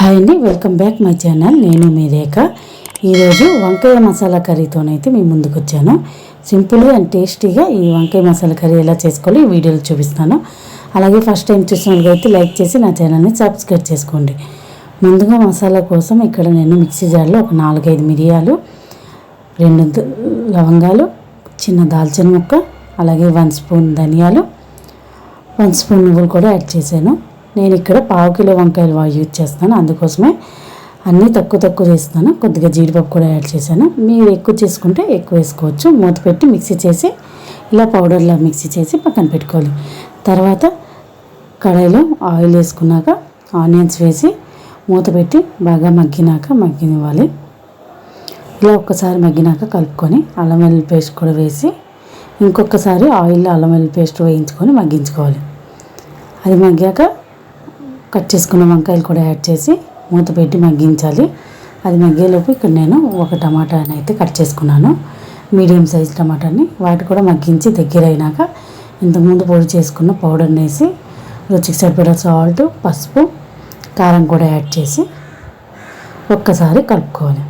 Hi అండి welcome back my channel నేను మీ రేఖ. ఈరోజు వంకాయ మసాలా కర్రీతోనైతే మీ ముందుకు వచ్చాను సింపుల్గా అండ్ టేస్టీగా ఈ వంకాయ మసాలా కర్రీ ఎలా చేసుకోవాలో ఈ వీడియోలో చూపిస్తాను. అలాగే ఫస్ట్ టైం చూసినట్లయితే లైక్ చేసి నా ఛానల్ని సబ్స్క్రైబ్ చేసుకోండి. ముందుగా మసాలా కోసం ఇక్కడ నేను మిక్సీ జార్లో ఒక నాలుగైదు మిరియాలు రెండు లవంగాలు చిన్న దాల్చిన ముక్క అలాగే వన్ స్పూన్ ధనియాలు వన్ స్పూన్ నువ్వులు కూడా యాడ్ చేశాను. నేను ఇక్కడ పావు కిలో వంకాయలు యూజ్ చేస్తాను. అందుకోసమే అన్నీ తక్కువ తక్కువ చేస్తాను. కొద్దిగా జీడిపప్పు కూడా యాడ్ చేశాను. మీరు ఎక్కువ చేసుకుంటే ఎక్కువ వేసుకోవచ్చు. మూత పెట్టి మిక్సీ చేసి ఇలా పౌడర్లా మిక్సీ చేసి పక్కన పెట్టుకోవాలి. తర్వాత కడాయిలో ఆయిల్ వేసుకున్నాక ఆనియన్స్ వేసి మూత పెట్టి బాగా మగ్గినాక మగ్గనివ్వాలి. ఇలా ఒక్కసారి మగ్గినాక కలుపుకొని అల్లం వెల్లుల్లి పేస్ట్ కూడా వేసి ఇంకొకసారి ఆయిల్లో అల్లం వెల్లుల్లి పేస్ట్ వేయించుకొని మగ్గించుకోవాలి. అది మగ్గాక కట్ చేసుకున్న వంకాయలు కూడా యాడ్ చేసి మూత పెట్టి మగ్గించాలి. అది మగ్గేలోపు ఇక్కడ నేను ఒక టమాటాని అయితే కట్ చేసుకున్నాను. మీడియం సైజ్ టమాటాని వాటి కూడా మగ్గించి దగ్గర అయినాక ఇంతకుముందు పొడి చేసుకున్న పౌడర్ని వేసి రుచికి సరిపడా సాల్ట్ పసుపు కారం కూడా యాడ్ చేసి ఒక్కసారి కలుపుకోవాలి.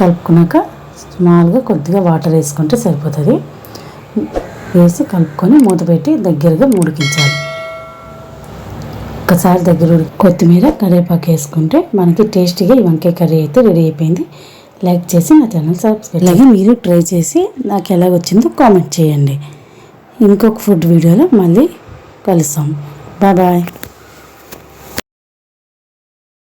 కలుపుకున్నాక స్మాల్గా కొద్దిగా వాటర్ వేసుకుంటే సరిపోతుంది. వేసి కలుపుకొని మూత పెట్టి దగ్గరగా ముడికించాలి. ఒకసారి దగ్గర కొత్తిమీర కరివేపాకు వేసుకుంటే మనకి టేస్టీగా ఈ వంకాయ కర్రీ అయితే రెడీ అయిపోయింది. లైక్ చేసి నా ఛానల్ సబ్స్క్రైబ్ అలాగే మీరు ట్రై చేసి నాకు ఎలా వచ్చిందో కామెంట్ చేయండి. ఇంకొక ఫుడ్ వీడియోలో మళ్ళీ కలుస్తాం. బాయ్.